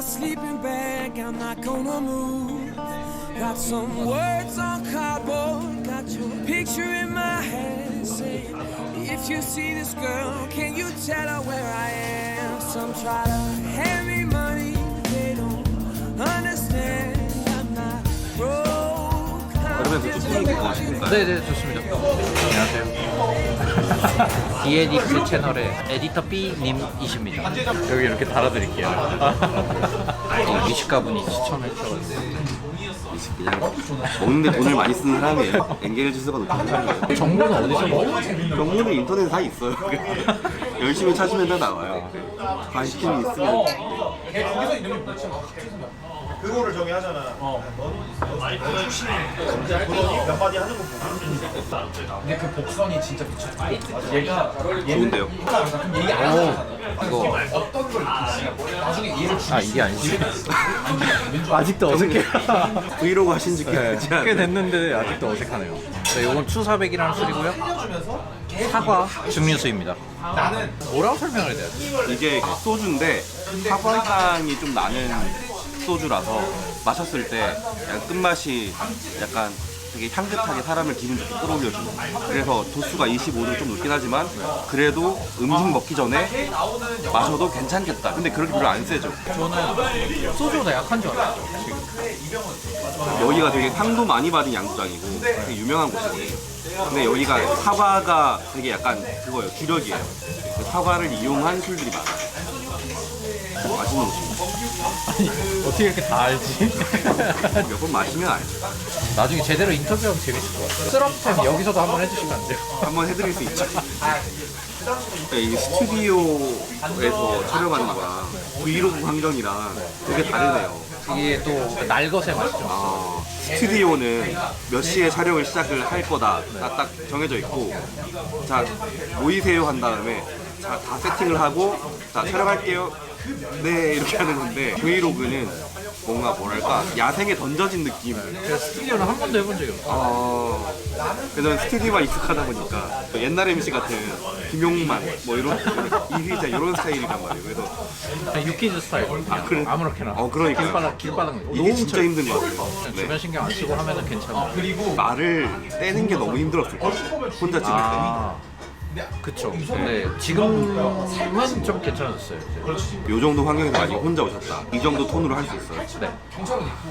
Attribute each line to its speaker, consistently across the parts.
Speaker 1: my sleeping bag. I'm not gonna move. Got some words on cardboard. Got your picture in my head. Saying, if you see this girl, can you tell her where I am? Some try to
Speaker 2: 그쪽
Speaker 1: just
Speaker 2: 분위기 가실까요?
Speaker 3: 네네 좋습니다. 안녕하세요. 디에디트 채널의 에디터 B님이십니다. 여기 이렇게 달아드릴게요. 이 미식가분이 추천해 주셔가지고
Speaker 2: 그냥 먹는데 돈을 많이 쓰는 사람이에요. 엔게일 지수가 높은 사람이에요.
Speaker 3: 정보는 어디서 먹어요?
Speaker 2: 경문은 인터넷에 다 있어요. 열심히 찾으면 다 나와요. 관심이 있으면
Speaker 4: 그거를 저기 하잖아. 넌 출신 몇 마디 하는 거 보고.
Speaker 5: 근데 그 복선이 진짜 미쳤다. 얘가
Speaker 2: 좋은데요.
Speaker 5: 그럼 얘기 안 하잖아.
Speaker 3: 이거
Speaker 5: 어떤 걸 느끼시냐고. 나중에 얘를
Speaker 3: 주아 이게 아니지. 아직도 어색해.
Speaker 2: 브이로그 하신 지꽤
Speaker 3: 네, 꽤? 됐는데 아직도 어색하네요. 네, 이건 추사백이라는 술이고요. 사과 증류수입니다.
Speaker 5: 나는
Speaker 3: 뭐라고 설명을 해야 되지?
Speaker 2: 이게 소주인데 사과향이 좀 나는 소주라서 마셨을 때 약간 끝맛이 약간 되게 향긋하게 사람을 기분 좋게 끌어올려주는 그래서 도수가 25도 좀 높긴 하지만 그래도 음식 먹기 전에 마셔도 괜찮겠다 근데 그렇게 별로 안 세죠
Speaker 3: 저는 소주보다 약한 줄 알았죠.
Speaker 2: 여기가 되게 향도 많이 받은 양조장이고 되게 유명한 곳이에요. 근데 여기가 사과가 되게 약간 그거예요. 주력이에요. 그 사과를 이용한 술들이 많아요. 맛있는 곳입니다.
Speaker 3: 어떻게 이렇게 다 알지?
Speaker 2: 몇 번 마시면 알죠.
Speaker 3: 나중에 제대로 인터뷰하면 재밌을 것 같아요. 쓰럽템 여기서도 한번 해주시면 안 돼요?
Speaker 2: 한번 해드릴 수 있죠. 이 스튜디오에서 촬영하는 거랑 브이로그 환경이랑 되게 다르네요.
Speaker 3: 이게 또 날것의 맛이죠.
Speaker 2: 아, 스튜디오는 몇 시에 촬영을 시작을 할 거다 딱, 딱 정해져 있고 자 모이세요 한 다음에 자 다 세팅을 하고 자 촬영할게요 네 이렇게 하는 건데 브이로그는 뭔가 뭐랄까 야생에 던져진 느낌
Speaker 3: 제가 스튜디오는 한 번도 해본 적이 없어요.
Speaker 2: 어 그냥 스튜디오가 익숙하다 보니까 옛날 MC 같은 김용만 뭐 이런 이휘자 이런 스타일이란 말이에요 그래서
Speaker 3: 그냥 유키즈 스타일. 아,
Speaker 2: 그래?
Speaker 3: 아무렇게나.
Speaker 2: 어, 그러니까요.
Speaker 3: 길바닥, 길바닥.
Speaker 2: 이게 진짜 힘든 것 같아요 네.
Speaker 3: 주변 신경 안 쓰고 하면은 괜찮아.
Speaker 5: 그리고
Speaker 2: 말을 떼는 게 너무 힘들었을 거예요 혼자 찍을 때
Speaker 3: 아, 그쵸. 근데 지금은 좀 괜찮아졌어요. 이제.
Speaker 2: 요 정도 환경에서 만약에 혼자 오셨다. 이 정도 톤으로 할 수 있어요?
Speaker 3: 네.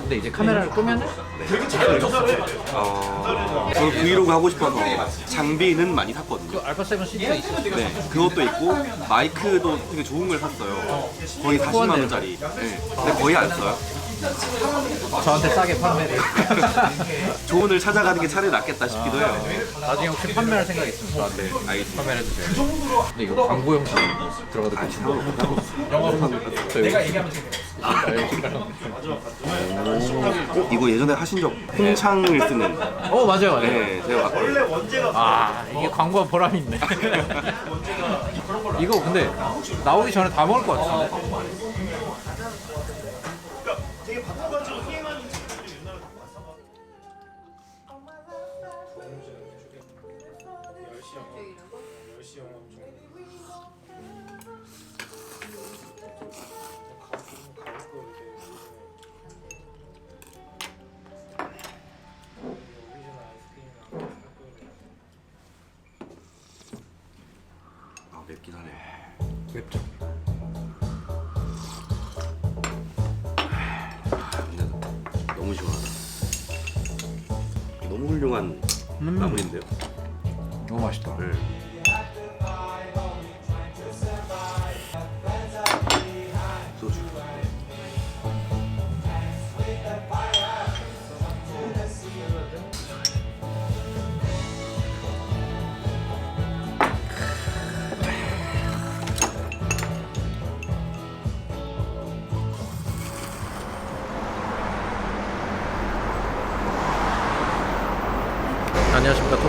Speaker 3: 근데 이제 카메라를 끄면은?
Speaker 2: 어... 저는 브이로그 하고 싶어서 장비는 많이 샀거든요.
Speaker 3: 알파 7 시트에 있어요.
Speaker 2: 네 그것도 있고 마이크도 되게 좋은 걸 샀어요. 거의 40만 원짜리. 네. 근데 거의 안 써요
Speaker 3: 저한테 싸게 판매를.
Speaker 2: 좋은을 찾아가는 게 차라리 낫겠다 싶기도 해요
Speaker 3: 나중에 혹시 판매할 생각 있으면 저한테
Speaker 2: 알겠습니다
Speaker 3: 판매를 해주세요. 근데 이거 광고 영상 들어가도 괜찮아요. 저
Speaker 5: 내가 얘기하면 되게
Speaker 2: 어? 이거 예전에 하신 적 홍창을 쓰는
Speaker 3: 어 맞아요 맞아요.
Speaker 2: 네 제가 봤거든요
Speaker 3: 아 이게 광고한 보람이 있네. 이거 근데 나오기 전에 다 먹을 것 같은데.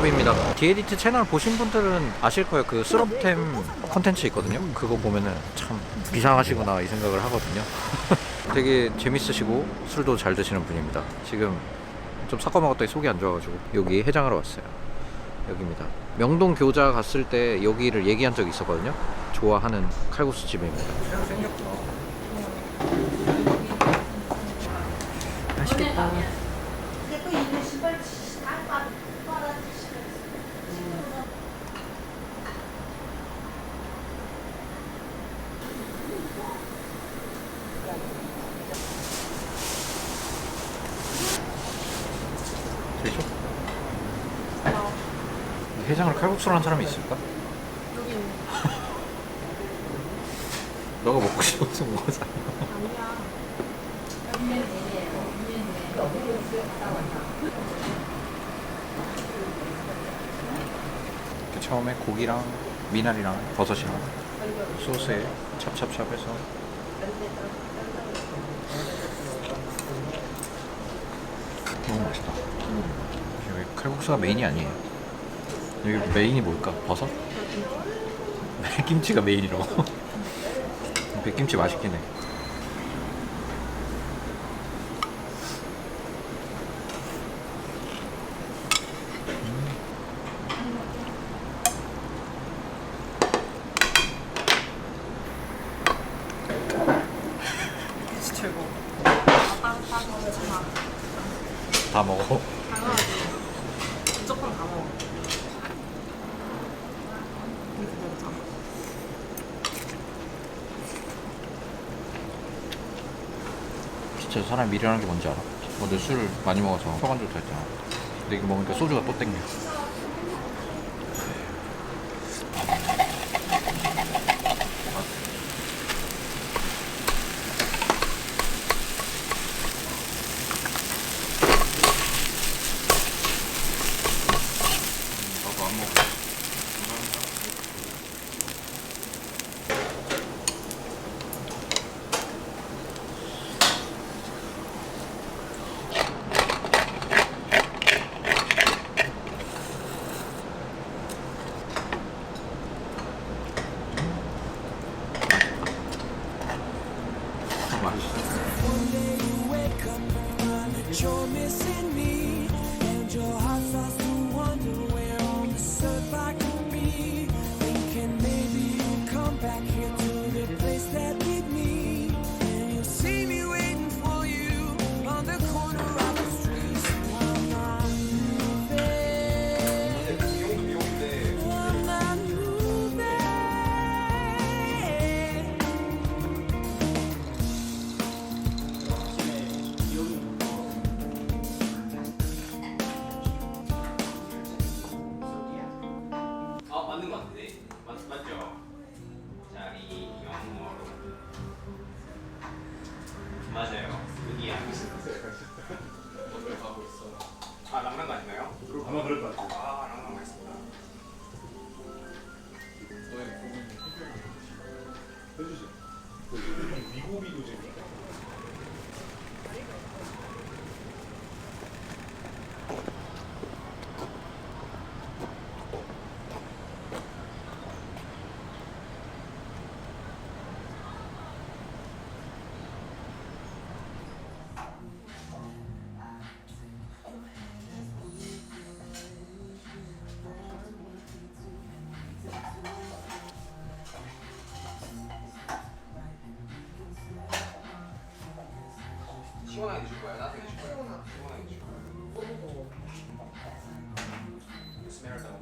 Speaker 3: 소비입니다. 디에디트 채널 보신 분들은 아실 거예요. 그 쓰럽템 컨텐츠 있거든요. 그거 보면은 참 비상하시구나 이 생각을 하거든요. 되게 재밌으시고 술도 잘 드시는 분입니다. 지금 좀 섞어 먹었더니 속이 안 좋아가지고 여기 해장하러 왔어요. 여기입니다. 명동 교자 갔을 때 여기를 얘기한 적이 있었거든요. 좋아하는 칼국수 집입니다. 맛있겠다. 해장을 칼국수로 한 사람이 있을까?
Speaker 6: 여기. 있네.
Speaker 3: 너가 먹고 싶어서 먹어서 이렇게 처음에 고기랑 미나리랑 버섯이랑 소스에 찹찹찹해서. 너무 맛있다. 여기 칼국수가 메인이 아니에요 여기 메인이 뭘까? 버섯? 김치가 메인이라고 백김치 맛있긴 해
Speaker 6: 김치 최고. 빵빵 김치 마.
Speaker 3: 다 먹어
Speaker 6: 당연하지. 무조건 다 먹어. 이거 먹자.
Speaker 3: 진짜 사람이 미련한 게 뭔지 알아? 어제 술 많이 먹어서 속안 좋다 했잖아 근데 이거 먹으니까 소주가 또 땡겨
Speaker 4: 미고비도 재밌
Speaker 2: 시원하게 드실 거예요? 나한테 드실 거예요? 시원하게 드실 거예요? 스메랄다가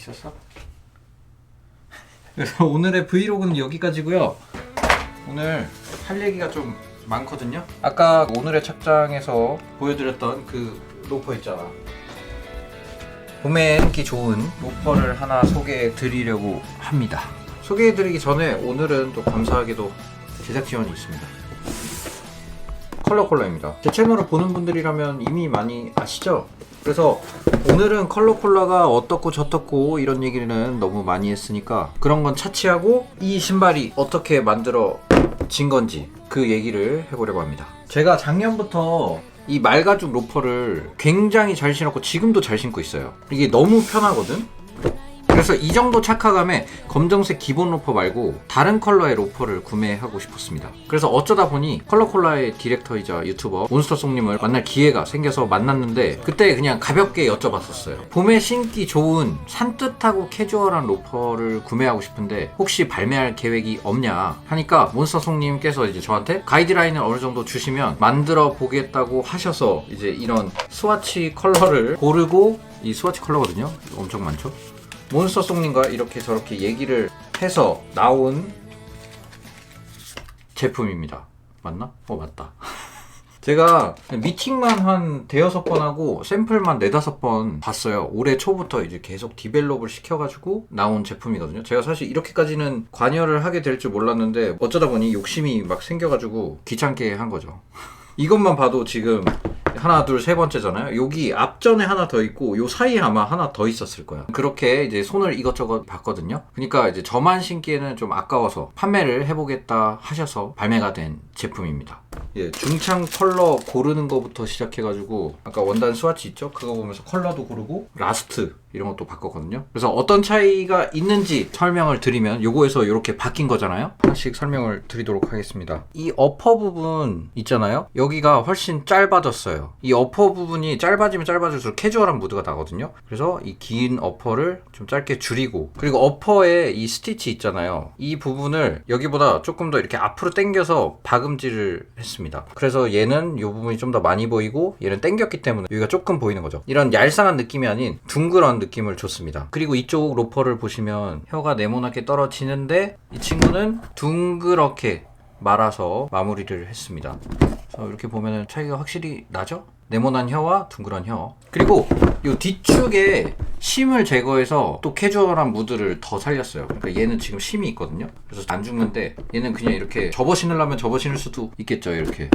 Speaker 3: 있었어? 그래서 오늘의 브이로그는 여기까지고요. 오늘 할 얘기가 좀 많거든요. 아까 오늘의 착장에서 보여드렸던 그 로퍼 있잖아. 봄에 인기 좋은 로퍼를 하나 소개해 드리려고 합니다. 소개해 드리기 전에 오늘은 또 감사하게도 제작 지원이 있습니다. 컬러콜라입니다. 제 채널을 보는 분들이라면 이미 많이 아시죠? 그래서 오늘은 컬러콜라가 어떻고 저떻고 이런 얘기는 너무 많이 했으니까 그런 건 차치하고 이 신발이 어떻게 만들어진 건지 그 얘기를 해보려고 합니다. 제가 작년부터 이 말가죽 로퍼를 굉장히 잘 신었고 지금도 잘 신고 있어요. 이게 너무 편하거든? 그래서 이 정도 착화감에 검정색 기본 로퍼 말고 다른 컬러의 로퍼를 구매하고 싶었습니다. 그래서 어쩌다 보니 컬러콜라의 디렉터이자 유튜버 몬스터송님을 만날 기회가 생겨서 만났는데 그때 그냥 가볍게 여쭤봤었어요. 봄에 신기 좋은 산뜻하고 캐주얼한 로퍼를 구매하고 싶은데 혹시 발매할 계획이 없냐 하니까 몬스터송님께서 이제 저한테 가이드라인을 어느 정도 주시면 만들어 보겠다고 하셔서 이제 이런 스와치 컬러를 고르고 이 스와치 컬러거든요. 엄청 많죠? 몬스터 송님과 이렇게 저렇게 얘기를 해서 나온 제품입니다. 맞나? 어, 맞다. 제가 미팅만 한 대여섯 번 하고 샘플만 네다섯 번 봤어요. 올해 초부터 이제 계속 디벨롭을 시켜가지고 나온 제품이거든요. 제가 사실 이렇게까지는 관여를 하게 될 줄 몰랐는데 어쩌다 보니 욕심이 막 생겨가지고 귀찮게 한 거죠. 이것만 봐도 지금 하나 둘 세 번째잖아요. 여기 앞전에 하나 더 있고 요 사이에 아마 하나 더 있었을 거야. 그렇게 이제 손을 이것저것 봤거든요. 그러니까 이제 저만 신기에는 좀 아까워서 판매를 해보겠다 하셔서 발매가 된 제품입니다. 예, 중창 컬러 고르는 거부터 시작해가지고 아까 원단 스와치 있죠? 그거 보면서 컬러도 고르고 라스트 이런 것도 바꿨거든요. 그래서 어떤 차이가 있는지 설명을 드리면 요거에서 이렇게 바뀐 거잖아요. 하나씩 설명을 드리도록 하겠습니다. 이 어퍼 부분 있잖아요. 여기가 훨씬 짧아졌어요. 이 어퍼 부분이 짧아지면 짧아질수록 캐주얼한 무드가 나거든요. 그래서 이 긴 어퍼를 좀 짧게 줄이고 그리고 어퍼에 이 스티치 있잖아요. 이 부분을 여기보다 조금 더 이렇게 앞으로 당겨서 박음질을 했습니다. 그래서 얘는 이 부분이 좀 더 많이 보이고 얘는 당겼기 때문에 여기가 조금 보이는 거죠. 이런 얄쌍한 느낌이 아닌 둥그런 느낌을 줬습니다. 그리고 이쪽 로퍼를 보시면 혀가 네모나게 떨어지는데 이 친구는 둥그렇게 말아서 마무리를 했습니다. 그래서 이렇게 보면 차이가 확실히 나죠? 네모난 혀와 둥그런 혀. 그리고 이 뒤축에 심을 제거해서 또 캐주얼한 무드를 더 살렸어요. 그러니까 얘는 지금 심이 있거든요. 그래서 안 죽는데 얘는 그냥 이렇게 접어 신으려면 접어 신을 수도 있겠죠. 이렇게.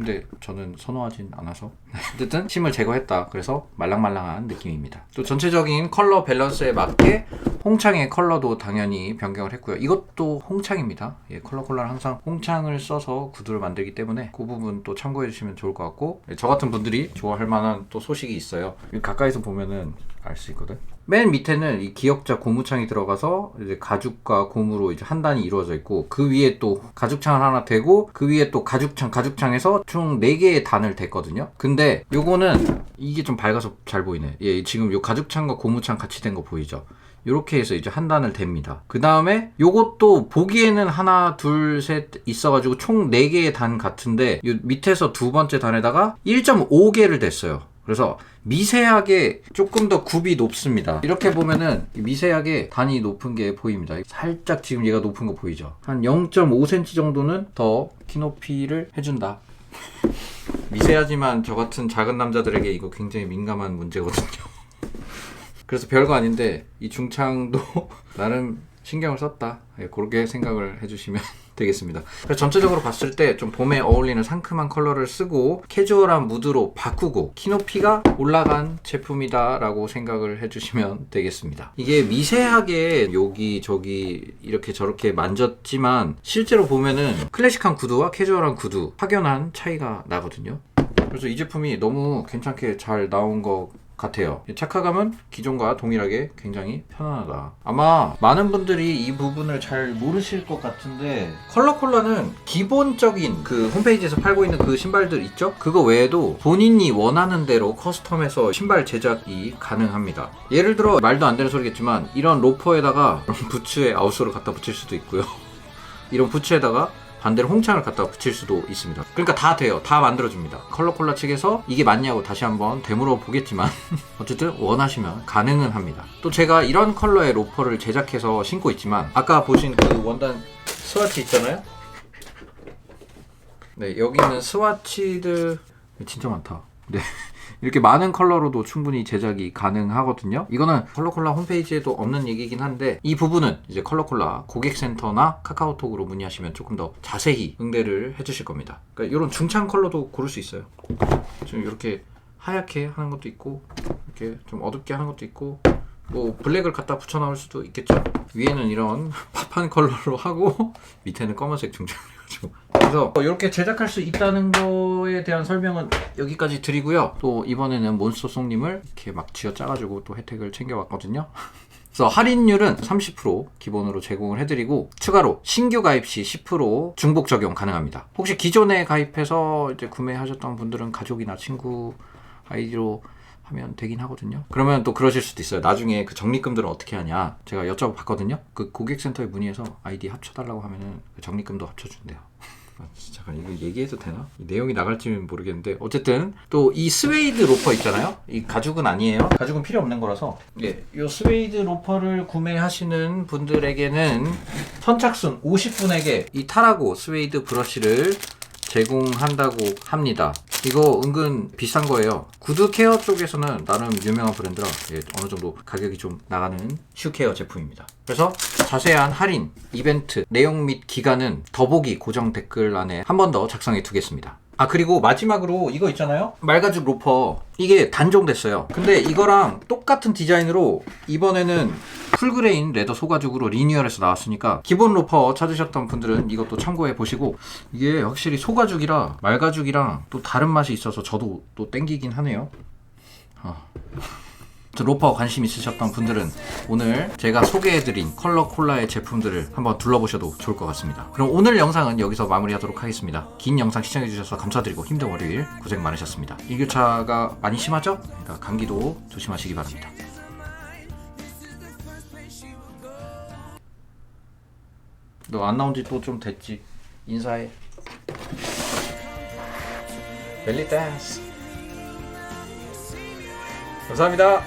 Speaker 3: 근데 저는 선호하진 않아서. 어쨌든 심을 제거했다. 그래서 말랑말랑한 느낌입니다. 또 전체적인 컬러 밸런스에 맞게 홍창의 컬러도 당연히 변경을 했고요. 이것도 홍창입니다. 예, 컬러콜라는 항상 홍창을 써서 구두를 만들기 때문에 그 부분 또 참고해 주시면 좋을 것 같고 예, 저 같은 분들이 좋아할 만한 또 소식이 있어요. 가까이서 보면은 알 수 있거든 맨 밑에는 이 기역자 고무창이 들어가서 이제 가죽과 고무로 이제 한 단이 이루어져 있고 그 위에 또 가죽창을 하나 대고 그 위에 또 가죽창 가죽창에서 총 4개의 단을 댔거든요. 근데 요거는 이게 좀 밝아서 잘 보이네. 예, 지금 요 가죽창과 고무창 같이 된 거 보이죠? 요렇게 해서 이제 한 단을 댑니다. 그 다음에 요것도 보기에는 하나, 둘, 셋 있어가지고 총 4개의 단 같은데 요 밑에서 두 번째 단에다가 1.5개를 댔어요. 그래서 미세하게 조금 더 굽이 높습니다. 이렇게 보면은 미세하게 단이 높은 게 보입니다. 살짝 지금 얘가 높은 거 보이죠? 한 0.5cm 정도는 더 키높이를 해준다. 미세하지만 저 같은 작은 남자들에게 이거 굉장히 민감한 문제거든요. 그래서 별거 아닌데 이 중창도 나름 신경을 썼다. 예, 그렇게 생각을 해주시면 되겠습니다. 그래서 전체적으로 봤을 때 좀 봄에 어울리는 상큼한 컬러를 쓰고 캐주얼한 무드로 바꾸고 키높이가 올라간 제품이다라고 생각을 해주시면 되겠습니다. 이게 미세하게 여기 저기 이렇게 저렇게 만졌지만 실제로 보면은 클래식한 구두와 캐주얼한 구두 확연한 차이가 나거든요. 그래서 이 제품이 너무 괜찮게 잘 나온 것 같아요. 착화감은 기존과 동일하게 굉장히 편안하다. 아마 많은 분들이 이 부분을 잘 모르실 것 같은데 컬러콜라는 기본적인 그 홈페이지에서 팔고 있는 그 신발들 있죠? 그거 외에도 본인이 원하는 대로 커스텀해서 신발 제작이 가능합니다. 예를 들어 말도 안 되는 소리겠지만 이런 로퍼에다가 부츠에 아웃솔을 갖다 붙일 수도 있고요. 이런 부츠에다가 반대로 홍창을 갖다 붙일 수도 있습니다. 그러니까 다 돼요. 다 만들어줍니다. 컬러콜라 측에서 이게 맞냐고 다시 한번 되물어 보겠지만 어쨌든 원하시면 가능은 합니다. 또 제가 이런 컬러의 로퍼를 제작해서 신고 있지만 아까 보신 그 원단 스와치 있잖아요. 네, 여기는 스와치들 진짜 많다. 네. 이렇게 많은 컬러로도 충분히 제작이 가능하거든요. 이거는 컬러콜라 홈페이지에도 없는 얘기긴 한데 이 부분은 이제 컬러콜라 고객센터나 카카오톡으로 문의하시면 조금 더 자세히 응대를 해주실 겁니다. 그러니까 이런 중창 컬러도 고를 수 있어요. 지금 이렇게 하얗게 하는 것도 있고 이렇게 좀 어둡게 하는 것도 있고 뭐 블랙을 갖다 붙여 나올 수도 있겠죠. 위에는 이런 팝한 컬러로 하고 밑에는 검은색 중창을 해가지고 그래서 이렇게 제작할 수 있다는 거에 대한 설명은 여기까지 드리고요. 또 이번에는 몬스터송님을 이렇게 막 쥐어 짜가지고 또 혜택을 챙겨왔거든요. 그래서 할인율은 30% 기본으로 제공을 해드리고 추가로 신규 가입 시 10% 중복 적용 가능합니다. 혹시 기존에 가입해서 이제 구매하셨던 분들은 가족이나 친구 아이디로 하면 되긴 하거든요. 그러면 또 그러실 수도 있어요. 나중에 그 적립금들은 어떻게 하냐? 제가 여쭤봤거든요. 그 고객센터에 문의해서 아이디 합쳐달라고 하면은 그 적립금도 합쳐준대요. 아, 진짜 이거 얘기해도 되나? 이 내용이 나갈지는 모르겠는데 어쨌든 또 이 스웨이드 로퍼 있잖아요. 이 가죽은 아니에요. 가죽은 필요 없는 거라서 예, 이 스웨이드 로퍼를 구매하시는 분들에게는 선착순 50분에게 이 타라고 스웨이드 브러쉬를 제공한다고 합니다. 이거 은근 비싼 거예요. 구두 케어 쪽에서는 나름 유명한 브랜드라 예, 어느 정도 가격이 좀 나가는 슈케어 제품입니다. 그래서 자세한 할인, 이벤트, 내용 및 기간은 더보기 고정 댓글란에 한 번 더 작성해 두겠습니다. 아 그리고 마지막으로 이거 있잖아요 말가죽 로퍼 이게 단종됐어요 근데 이거랑 똑같은 디자인으로 이번에는 풀그레인 레더 소가죽으로 리뉴얼해서 나왔으니까 기본 로퍼 찾으셨던 분들은 이것도 참고해 보시고 이게 확실히 소가죽이라 말가죽이랑 또 다른 맛이 있어서 저도 또 땡기긴 하네요 어. 저 로퍼 관심 있으셨던 분들은 오늘 제가 소개해드린 컬러 콜라의 제품들을 한번 둘러보셔도 좋을 것 같습니다. 그럼 오늘 영상은 여기서 마무리하도록 하겠습니다. 긴 영상 시청해주셔서 감사드리고 힘든 월요일 고생 많으셨습니다. 일교차가 많이 심하죠? 그러니까 감기도 조심하시기 바랍니다. 너 안 나온 지 또 좀 됐지? 인사해. 벨리 댄스. 감사합니다.